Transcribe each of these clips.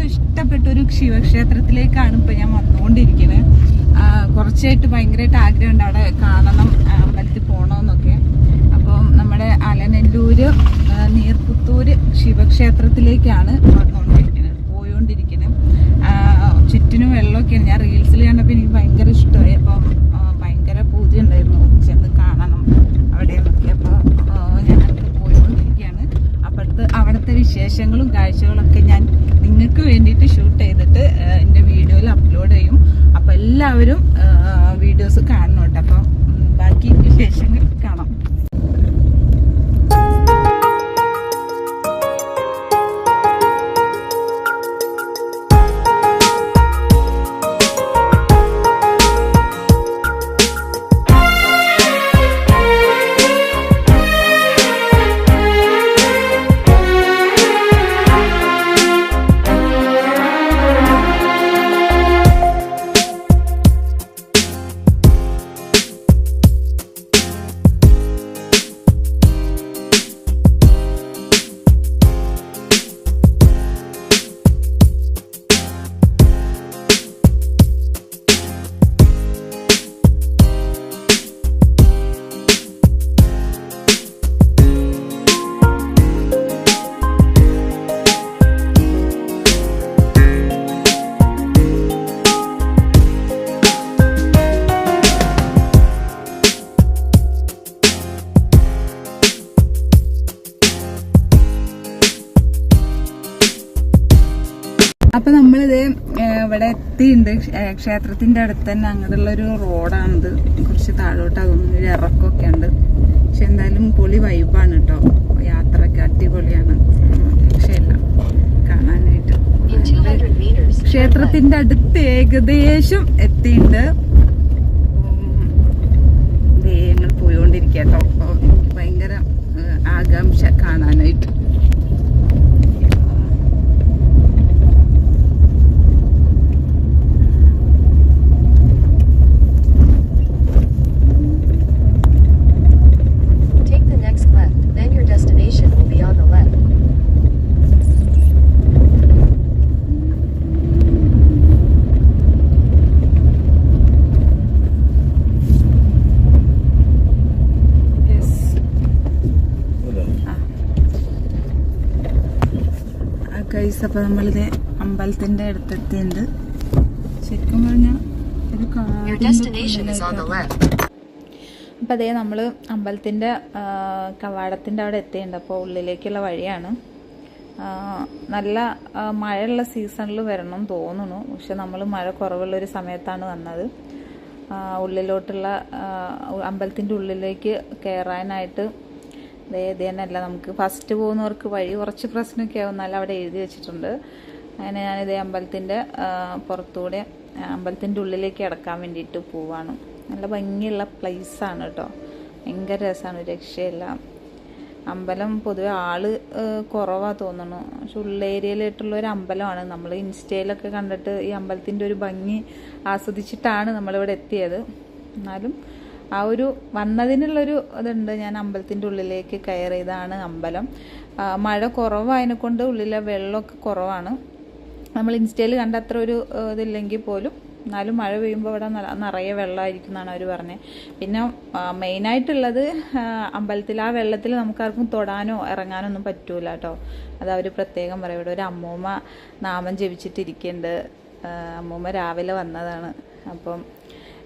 എല്ലാവർക്കും ഇഷ്ടപ്പെട്ട ഒരു ശിവക്ഷേത്രത്തിലേക്കാണ് ഇപ്പൊ ഞാൻ വന്നുകൊണ്ടിരിക്കുന്നത് കുറച്ചായിട്ട് ഭയങ്കരമായിട്ട് ആഗ്രഹമുണ്ട് അവിടെ കാണണം അമ്പലത്തിൽ പോകണമെന്നൊക്കെ അപ്പം നമ്മുടെ അലനെല്ലൂര് നീർപുത്തൂര് ശിവക്ഷേത്രത്തിലേക്കാണ് വന്നുകൊണ്ടിരിക്കുന്നത് പോയോണ്ടിരിക്കുന്നത് ചുറ്റിനും വെള്ളമൊക്കെയാണ്. ഞാൻ റീൽസിൽ കണ്ടപ്പോൾ എനിക്ക് ഭയങ്കര ഇഷ്ടമായി. അപ്പം ഭയങ്കര പൂജ ഉണ്ടായിരുന്നു. ചെന്ന് കാണണം അവിടെ നോക്കി അപ്പോൾ ഞാൻ പോയിക്കൊണ്ടിരിക്കുകയാണ് അപ്പോഴത്തെ അവിടുത്തെ വിശേഷങ്ങളും കാഴ്ചകളൊക്കെ ഞാൻ നിങ്ങൾക്ക് വേണ്ടിയിട്ട് ഷൂട്ട് ചെയ്തിട്ട് എന്റെ വീഡിയോയിൽ അപ്ലോഡ് ചെയ്യും. അപ്പോൾ എല്ലാവരും വീഡിയോസ് കാണണം കേട്ടോ അപ്പോൾ ബാക്കി വിശേഷങ്ങൾ ഇവിടെ എത്തിയിട്ടുണ്ട് ക്ഷേത്രത്തിന്റെ അടുത്ത് തന്നെ അങ്ങോട്ടുള്ള ഒരു റോഡാണിത്. കുറച്ച് താഴോട്ട് അതൊന്നും ഒരു ഇറക്കമൊക്കെ ഉണ്ട് പക്ഷെ എന്തായാലും പൊളി വൈബാണ് കേട്ടോ യാത്രയൊക്കെ അടിപൊളിയാണ്. രക്ഷയില്ല കാണാനായിട്ട്. In 200 meters, turn left. ക്ഷേത്രത്തിന്റെ അടുത്ത് ഏകദേശം എത്തിയിട്ടുണ്ട് ഞങ്ങൾ പോയോണ്ടിരിക്കട്ടോ ഭയങ്കര ആകാംക്ഷ കാണാനായിട്ട്. കൈസ് അപ്പോൾ നമ്മളിത് അമ്പലത്തിന്റെ അടുത്തെത്തിയുണ്ട്. ശരിക്കും പറഞ്ഞാൽ ഒരു left. അപ്പോൾ അതേ നമ്മൾ അമ്പലത്തിന്റെ കവാടത്തിന്റെ അവിടെ എത്തിയിട്ടുണ്ട് അപ്പോൾ ഉള്ളിലേക്കുള്ള വഴിയാണ്. നല്ല മഴയുള്ള സീസണിൽ വരണം എന്ന് തോന്നുന്നു. പക്ഷെ നമ്മൾ മഴ കുറവുള്ള ഒരു സമയത്താണ് വന്നത്. ഉള്ളിലോട്ടുള്ള അമ്പലത്തിന്റെ ഉള്ളിലേക്ക് കയറാനായിട്ട് ദേ ഇത് തന്നെയല്ല നമുക്ക് ഫസ്റ്റ് പോകുന്നവർക്ക് വഴി കുറച്ച് പ്രശ്നമൊക്കെ ആവും. എന്നാലും അവിടെ എഴുതി വെച്ചിട്ടുണ്ട്. അങ്ങനെ ഞാനിതേ അമ്പലത്തിന്റെ പുറത്തൂടെ അമ്പലത്തിന്റെ ഉള്ളിലേക്ക് അടക്കാൻ വേണ്ടിയിട്ട് പോവാണ്. നല്ല ഭംഗിയുള്ള പ്ലേസാണ് കേട്ടോ ഭയങ്കര രസമാണ് രക്ഷയില്ല. അമ്പലം പൊതുവെ ആൾ കുറവാ തോന്നുന്നു. പക്ഷെ ഉള്ളേരിയയിലായിട്ടുള്ള ഒരു അമ്പലമാണ്. നമ്മൾ ഇൻസ്റ്റയിലൊക്കെ കണ്ടിട്ട് ഈ അമ്പലത്തിന്റെ ഒരു ഭംഗി ആസ്വദിച്ചിട്ടാണ് നമ്മളിവിടെ എത്തിയത്. എന്നാലും ആ ഒരു വന്നതിനുള്ളൊരു ഇതുണ്ട്. ഞാൻ അമ്പലത്തിന്റെ ഉള്ളിലേക്ക് കയറിയതാണ് അമ്പലം. മഴ കുറവായതിനെ കൊണ്ട് ഉള്ളിലെ വെള്ളമൊക്കെ കുറവാണ്. നമ്മൾ ഇൻസ്റ്റയിൽ കണ്ട അത്ര ഒരു ഇതില്ലെങ്കിൽ പോലും എന്നാലും മഴ പെയ്യുമ്പോൾ ഇവിടെ നിറയെ വെള്ളമായിരിക്കും എന്നാണ് അവർ പറഞ്ഞത്. പിന്നെ മെയിനായിട്ടുള്ളത് അമ്പലത്തിൽ ആ വെള്ളത്തിൽ നമുക്കാർക്കും തൊടാനോ ഇറങ്ങാനോ ഒന്നും പറ്റൂല കേട്ടോ. അത് അവർ പ്രത്യേകം പറയും. ഇവിടെ ഒരു അമ്മൂമ്മ നാമം ജപിച്ചിട്ടിരിക്കുന്നുണ്ട്. അമ്മൂമ്മ രാവിലെ വന്നതാണ്. അപ്പം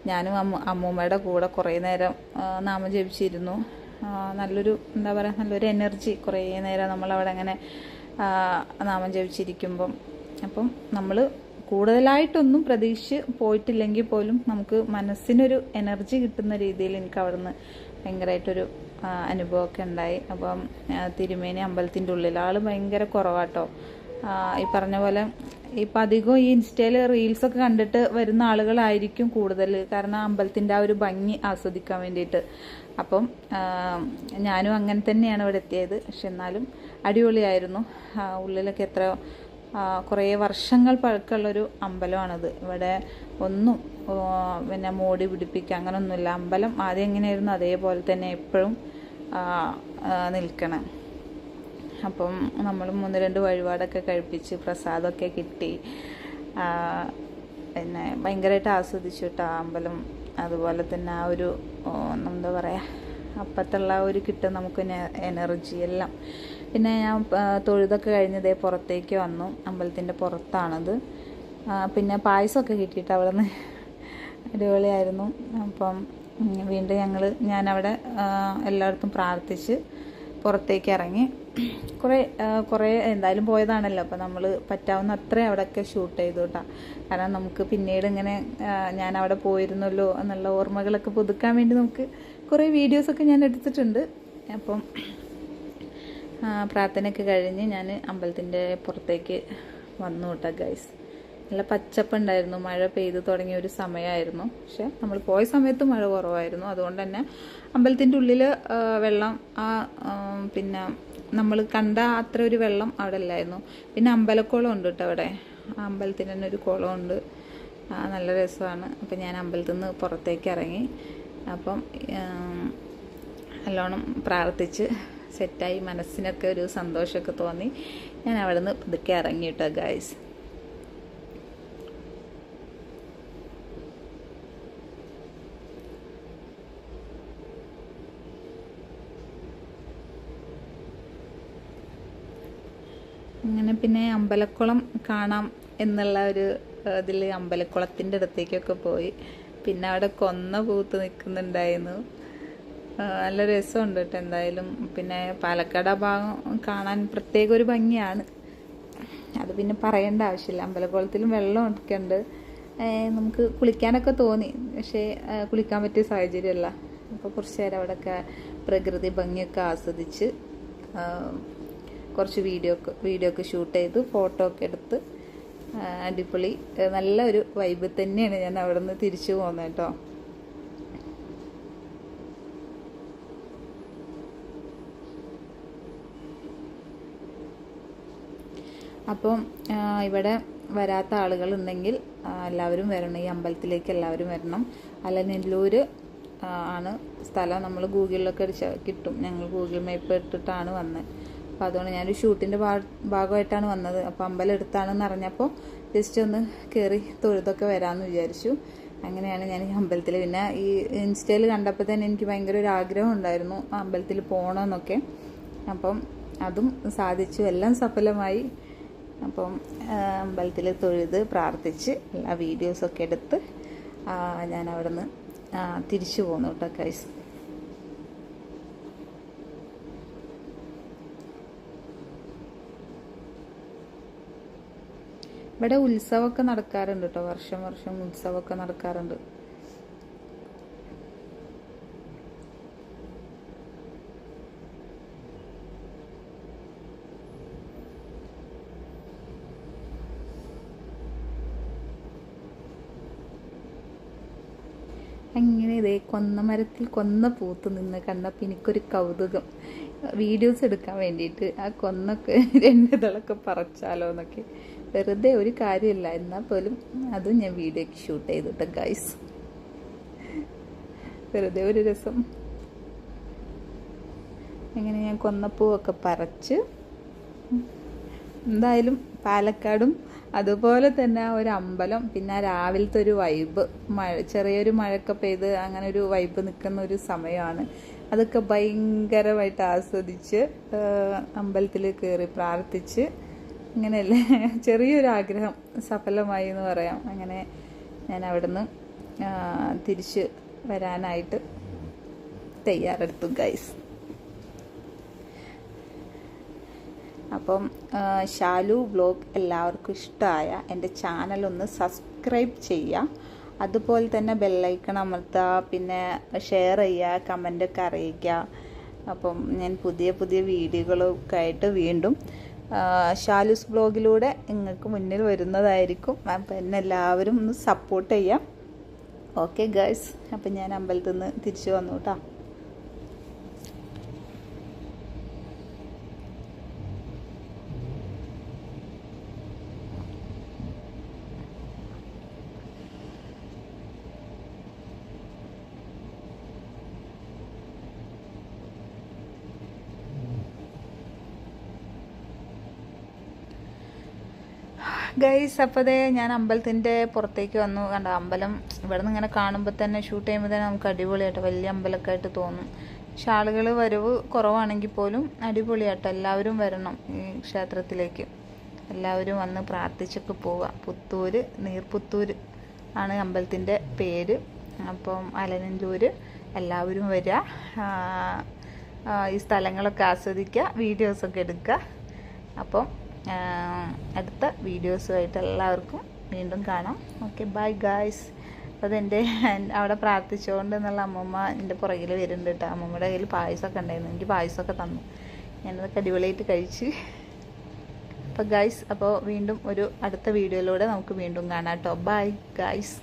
ഞാനും അമ്മ അമ്മൂമ്മയുടെ കൂടെ കുറേ നേരം നാമം ജപിച്ചിരുന്നു. നല്ലൊരു എന്താ പറയുക നല്ലൊരു എനർജി കുറേ നേരം നമ്മളവിടെ അങ്ങനെ നാമം ജപിച്ചിരിക്കുമ്പം. അപ്പം നമ്മൾ കൂടുതലായിട്ടൊന്നും പ്രതീക്ഷിച്ച് പോയിട്ടില്ലെങ്കിൽ പോലും നമുക്ക് മനസ്സിനൊരു എനർജി കിട്ടുന്ന രീതിയിൽ എനിക്ക് അവിടുന്ന് ഭയങ്കരമായിട്ടൊരു അനുഭവമൊക്കെ ഉണ്ടായി. അപ്പം തിരുമേനി അമ്പലത്തിന്റെ ഉള്ളിൽ ആൾ ഭയങ്കര കുറവാട്ടോ. ഈ പറഞ്ഞ പോലെ ഇപ്പം അധികം ഈ ഇൻസ്റ്റയിൽ റീൽസൊക്കെ കണ്ടിട്ട് വരുന്ന ആളുകളായിരിക്കും കൂടുതൽ കാരണം അമ്പലത്തിന്റെ ആ ഒരു ഭംഗി ആസ്വദിക്കാൻ വേണ്ടിയിട്ട്. അപ്പം ഞാനും അങ്ങനെ തന്നെയാണ് ഇവിടെ എത്തിയത്. പക്ഷെ എന്നാലും അടിപൊളിയായിരുന്നു. ഉള്ളിലൊക്കെ എത്ര കുറേ വർഷങ്ങൾ പഴക്കമുള്ളൊരു അമ്പലമാണത്. ഇവിടെ ഒന്നും പിന്നെ മോടി പിടിപ്പിക്കുക അങ്ങനൊന്നുമില്ല. അമ്പലം ആദ്യം എങ്ങനെയായിരുന്നു? അതേപോലെ തന്നെ എപ്പോഴും നിൽക്കണം. അപ്പം നമ്മൾ മൂന്ന് രണ്ട് വഴിപാടൊക്കെ കഴിപ്പിച്ച് പ്രസാദമൊക്കെ കിട്ടി. പിന്നെ ഭയങ്കരമായിട്ട് ആസ്വദിച്ചു കേട്ടോ അമ്പലം. അതുപോലെ തന്നെ ആ ഒരു എന്താ പറയുക അപ്പത്തുള്ള ഒരു കിട്ടും നമുക്ക് എനർജി എല്ലാം. പിന്നെ ഞാൻ തൊഴുതൊക്കെ കഴിഞ്ഞതേ പുറത്തേക്ക് വന്നു. അമ്പലത്തിന്റെ പുറത്താണത്. പിന്നെ പായസമൊക്കെ കിട്ടിയിട്ട് അവിടെ നിന്ന് അടിപൊളിയായിരുന്നു. അപ്പം വീണ്ടും ഞങ്ങൾ ഞാനവിടെ എല്ലായിടത്തും പ്രാർത്ഥിച്ച് പുറത്തേക്ക് ഇറങ്ങി. കുറേ കുറെ എന്തായാലും പോയതാണല്ലോ. അപ്പം നമ്മൾ പറ്റാവുന്ന അത്രയും അവിടെയൊക്കെ ഷൂട്ട് ചെയ്തു കേട്ടോ കാരണം നമുക്ക് പിന്നീട് ഇങ്ങനെ ഞാൻ അവിടെ പോയിരുന്നല്ലോ എന്നുള്ള ഓർമ്മകളൊക്കെ പുതുക്കാൻ വേണ്ടി നമുക്ക് കുറേ വീഡിയോസൊക്കെ ഞാൻ എടുത്തിട്ടുണ്ട്. അപ്പം പ്രാർത്ഥനയൊക്കെ കഴിഞ്ഞ് ഞാൻ അമ്പലത്തിന്റെ പുറത്തേക്ക് വന്നു കേട്ടോ ഗൈസ് നല്ല പച്ചപ്പുണ്ടായിരുന്നു മഴ പെയ്തു തുടങ്ങിയ ഒരു സമയമായിരുന്നു പക്ഷെ നമ്മൾ പോയ സമയത്ത് മഴ കുറവായിരുന്നു. അതുകൊണ്ട് തന്നെ അമ്പലത്തിന്റെ ഉള്ളിൽ വെള്ളം ആ, പിന്നെ നമ്മൾ കണ്ട അത്ര ഒരു വെള്ളം അവിടെ ഇല്ലായിരുന്നു പിന്നെ അമ്പലക്കുളം ഉണ്ട് കേട്ടോ അവിടെ. അമ്പലത്തിന് തന്നെ ഒരു കുളമുണ്ട്. നല്ല രസമാണ്. അപ്പം ഞാൻ അമ്പലത്തിൽ നിന്ന് പുറത്തേക്ക് ഇറങ്ങി. അപ്പം നല്ലോണം പ്രാർത്ഥിച്ച് സെറ്റായി മനസ്സിനൊക്കെ ഒരു സന്തോഷമൊക്കെ തോന്നി. ഞാൻ അവിടെ നിന്ന് ഇതൊക്കെ ഇറങ്ങി കേട്ടോ ഗായ്സ് അങ്ങനെ പിന്നെ അമ്പലക്കുളം കാണാം എന്നുള്ള ഒരു ഇതിൽ അമ്പലക്കുളത്തിന്റെ അടുത്തേക്കൊക്കെ പോയി. പിന്നെ അവിടെ കൊന്ന പൂത്ത് നിൽക്കുന്നുണ്ടായിരുന്നു നല്ല രസമുണ്ട് കേട്ടോ എന്തായാലും. പിന്നെ പാലക്കാട് ഭാഗം കാണാൻ പ്രത്യേക ഒരു ഭംഗിയാണ്. അത് പിന്നെ പറയേണ്ട ആവശ്യമില്ല. അമ്പലക്കുളത്തിലും വെള്ളം ഒക്കെ ഉണ്ട് നമുക്ക് കുളിക്കാനൊക്കെ തോന്നി. പക്ഷേ കുളിക്കാൻ പറ്റിയ സാഹചര്യമല്ല. അപ്പോൾ കുറച്ച് നേരം അവിടെയൊക്കെ പ്രകൃതി ഭംഗിയൊക്കെ ആസ്വദിച്ച് കുറച്ച് വീഡിയോ വീഡിയോ ഒക്കെ ഷൂട്ട് ചെയ്ത് ഫോട്ടോ ഒക്കെ എടുത്ത്. അടിപൊളി. നല്ല ഒരു വൈബ് തന്നെയാണ് ഞാൻ അവിടെ നിന്ന് തിരിച്ചു പോകുന്നത് കേട്ടോ. അപ്പം ഇവിടെ വരാത്ത ആളുകളുണ്ടെങ്കിൽ ഉണ്ടെങ്കിൽ എല്ലാവരും വരണം. ഈ അമ്പലത്തിലേക്ക് എല്ലാവരും വരണം. അല്ല നെല്ലൂർ ആണ് സ്ഥലം. നമ്മൾ ഗൂഗിളിലൊക്കെ അടിച്ച കിട്ടും. ഞങ്ങൾ ഗൂഗിൾ മാപ്പ് ഇട്ടിട്ടാണ് വന്നത് അപ്പോൾ അതുകൊണ്ട് ഞാനൊരു ഷൂട്ടിന്റെ ഭാഗമായിട്ടാണ് വന്നത്. അപ്പോൾ അമ്പലം എടുത്താണെന്ന് അറിഞ്ഞപ്പോൾ ജസ്റ്റ് ഒന്ന് കയറി തൊഴുതൊക്കെ വരാമെന്ന് വിചാരിച്ചു. അങ്ങനെയാണ് ഞാൻ ഈ അമ്പലത്തിൽ പിന്നെ ഈ ഇൻസ്റ്റയിൽ കണ്ടപ്പോൾ തന്നെ എനിക്ക് ഭയങ്കര ഒരു ആഗ്രഹം ഉണ്ടായിരുന്നു അമ്പലത്തിൽ പോകണമെന്നൊക്കെ അപ്പം അതും സാധിച്ചു. എല്ലാം സഫലമായി. അപ്പം അമ്പലത്തിൽ തൊഴുത് പ്രാർത്ഥിച്ച് എല്ലാ വീഡിയോസൊക്കെ എടുത്ത് ഞാൻ അവിടെ നിന്ന് തിരിച്ചു പോന്നു കേട്ടോ കൈസ് ഇവിടെ ഉത്സവമൊക്കെ നടക്കാറുണ്ട് കേട്ടോ വർഷം വർഷം ഉത്സവമൊക്കെ നടക്കാറുണ്ട്. അങ്ങനെ ഇതേ കൊന്ന മരത്തിൽ കൊന്ന പൂത്ത് നിന്ന് കണ്ടപ്പോൾ എനിക്കൊരു കൗതുകം. വീഡിയോസ് എടുക്കാൻ വേണ്ടിയിട്ട് ആ കൊന്നൊക്കെ രണ്ടിതളൊക്കെ പറിച്ചാലോ എന്നൊക്കെ വെറുതെ ഒരു കാര്യമില്ല. എന്നാൽ പോലും അതും ഞാൻ വീഡിയോക്ക് ഷൂട്ട് ചെയ്തിട്ട് ഗൈസ് വെറുതെ ഒരു രസം. അങ്ങനെ ഞാൻ കൊന്നപ്പൂവൊക്കെ പറിച്ച് എന്തായാലും പാലക്കാടും അതുപോലെ തന്നെ ആ ഒരു അമ്പലം പിന്നെ രാവിലത്തെ ഒരു വൈബ് മഴ ചെറിയൊരു മഴയൊക്കെ പെയ്ത് അങ്ങനെ ഒരു വൈബ് നിൽക്കുന്ന ഒരു സമയമാണ്. അതൊക്കെ ഭയങ്കരമായിട്ട് ആസ്വദിച്ച് അമ്പലത്തിൽ കയറി പ്രാർത്ഥിച്ച് ഇങ്ങനെയല്ലേ? ചെറിയൊരാഗ്രഹം സഫലമായി എന്ന് പറയാം. അങ്ങനെ ഞാൻ അവിടുന്ന് തിരിച്ച് വരാനായിട്ട് തയ്യാറെടുത്തു ഗൈസ് അപ്പം ഷാലു ബ്ലോഗ് എല്ലാവർക്കും ഇഷ്ടമായ എന്റെ ചാനൽ ഒന്ന് സബ്സ്ക്രൈബ് ചെയ്യുക. അതുപോലെ തന്നെ ബെല്ലൈക്കൺ അമർത്തുക പിന്നെ ഷെയർ ചെയ്യുക കമന്റൊക്കെ അറിയിക്കുക. അപ്പം ഞാൻ പുതിയ പുതിയ വീഡിയോകളൊക്കെ ആയിട്ട് വീണ്ടും ഷാലൂസ് ബ്ലോഗിലൂടെ നിങ്ങൾക്ക് മുന്നിൽ വരുന്നതായിരിക്കും. അപ്പം എന്നെ എല്ലാവരും ഒന്ന് സപ്പോർട്ട് ചെയ്യാം. ഓക്കെ ഗേൾസ് അപ്പം ഞാൻ അമ്പലത്തിൽ നിന്ന് തിരിച്ചു വന്നു കേട്ടോ ഗൈസ് അപ്പോഴേ ഞാൻ അമ്പലത്തിന്റെ പുറത്തേക്ക് വന്നു. കണ്ട അമ്പലം ഇവിടെ നിന്ന് ഇങ്ങനെ കാണുമ്പോൾ തന്നെ ഷൂട്ട് ചെയ്യുമ്പോൾ തന്നെ നമുക്ക് അടിപൊളിയായിട്ട് വലിയ അമ്പലമൊക്കെ ആയിട്ട് തോന്നും. പക്ഷെ ആളുകൾ വരവ് കുറവാണെങ്കിൽ പോലും അടിപൊളിയായിട്ട് എല്ലാവരും വരണം ഈ ക്ഷേത്രത്തിലേക്ക്. എല്ലാവരും വന്ന് പ്രാർത്ഥിച്ചൊക്കെ പോവുക പുത്തൂർ നീർപുത്തൂർ ആണ് അമ്പലത്തിന്റെ പേര്. അപ്പം അലനഞ്ചൂര് എല്ലാവരും വരിക ഈ സ്ഥലങ്ങളൊക്കെ ആസ്വദിക്കുക വീഡിയോസൊക്കെ എടുക്കുക അപ്പം അടുത്ത വീഡിയോസുമായിട്ട് എല്ലാവർക്കും വീണ്ടും കാണാം. ഓക്കെ ബൈ ഗായ്സ് അതെന്റെ അവിടെ പ്രാർത്ഥിച്ചുകൊണ്ട് എന്നുള്ള അമ്മമ്മ എന്റെ പുറകിൽ വരുന്നുണ്ട് കേട്ടോ. അമ്മമ്മയുടെ കയ്യിൽ പായസമൊക്കെ ഉണ്ടായിരുന്നു. എനിക്ക് പായസമൊക്കെ തന്നു. ഞാനതൊക്കെ അടിപൊളിയായിട്ട് കഴിച്ച്. അപ്പോൾ ഗായ്സ് അപ്പോൾ വീണ്ടും ഒരു അടുത്ത വീഡിയോയിലൂടെ നമുക്ക് വീണ്ടും കാണാം കേട്ടോ. Bye guys